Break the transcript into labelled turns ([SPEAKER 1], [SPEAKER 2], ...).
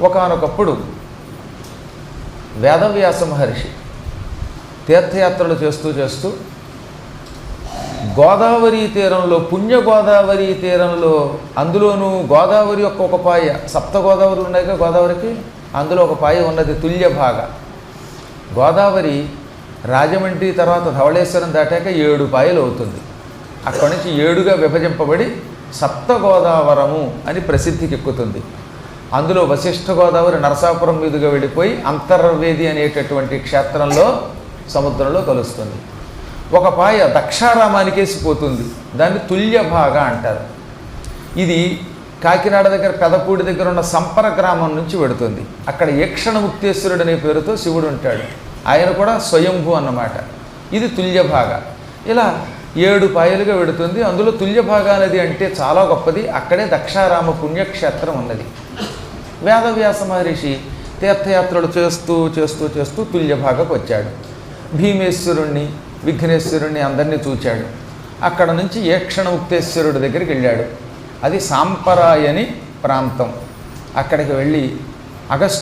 [SPEAKER 1] ఒకానొకప్పుడు వేదవ్యాస మహర్షి తీర్థయాత్రలు చేస్తూ చేస్తూ గోదావరి తీరంలో పుణ్య గోదావరి తీరంలో అందులోనూ గోదావరి యొక్క ఒక పాయ సప్త గోదావరి ఉన్నాయిగా గోదావరికి? అందులో ఒక పాయ ఉన్నది తుల్య భాగ. గోదావరి రాజమండ్రి తర్వాత ధవళేశ్వరం దాటాక ఏడు పాయలు అవుతుంది. అక్కడి నుంచి ఏడుగా విభజింపబడి సప్త గోదావరము అని ప్రసిద్ధికి ఎక్కుతుంది. అందులో వశిష్ఠ గోదావరి నరసాపురం మీదుగా వెళ్ళిపోయి అంతర్వేది అనేటటువంటి క్షేత్రంలో సముద్రంలో కలుస్తుంది. ఒక పాయ దక్షారామానికేసి పోతుంది. దాన్ని తుల్య భాగ అంటారు. ఇది కాకినాడ దగ్గర పెదపూడి దగ్గర ఉన్న సంపర గ్రామం నుంచి పెడుతుంది అక్కడ యక్షణముక్తేశ్వరుడు అనే పేరుతో శివుడు ఉంటాడు. ఆయన కూడా స్వయంభూ అన్నమాట. ఇది తుల్య భాగ ఇలా ఏడు పాయలుగా పెడుతుంది అందులో తుల్య భాగ నది అంటే చాలా గొప్పది. అక్కడే దక్షారామ పుణ్యక్షేత్రం ఉన్నది. వేదవ్యాస మహర్షి తీర్థయాత్రలు చేస్తూ చేస్తూ చేస్తూ తుల్యభాగకు వచ్చాడు. భీమేశ్వరుణ్ణి విఘ్నేశ్వరుణ్ణి అందరినీ చూచాడు. అక్కడ నుంచి ఏక్షణ ముక్తేశ్వరుడి దగ్గరికి వెళ్ళాడు. అది సాంపరాయని ప్రాంతం. అక్కడికి వెళ్ళి అగస్టు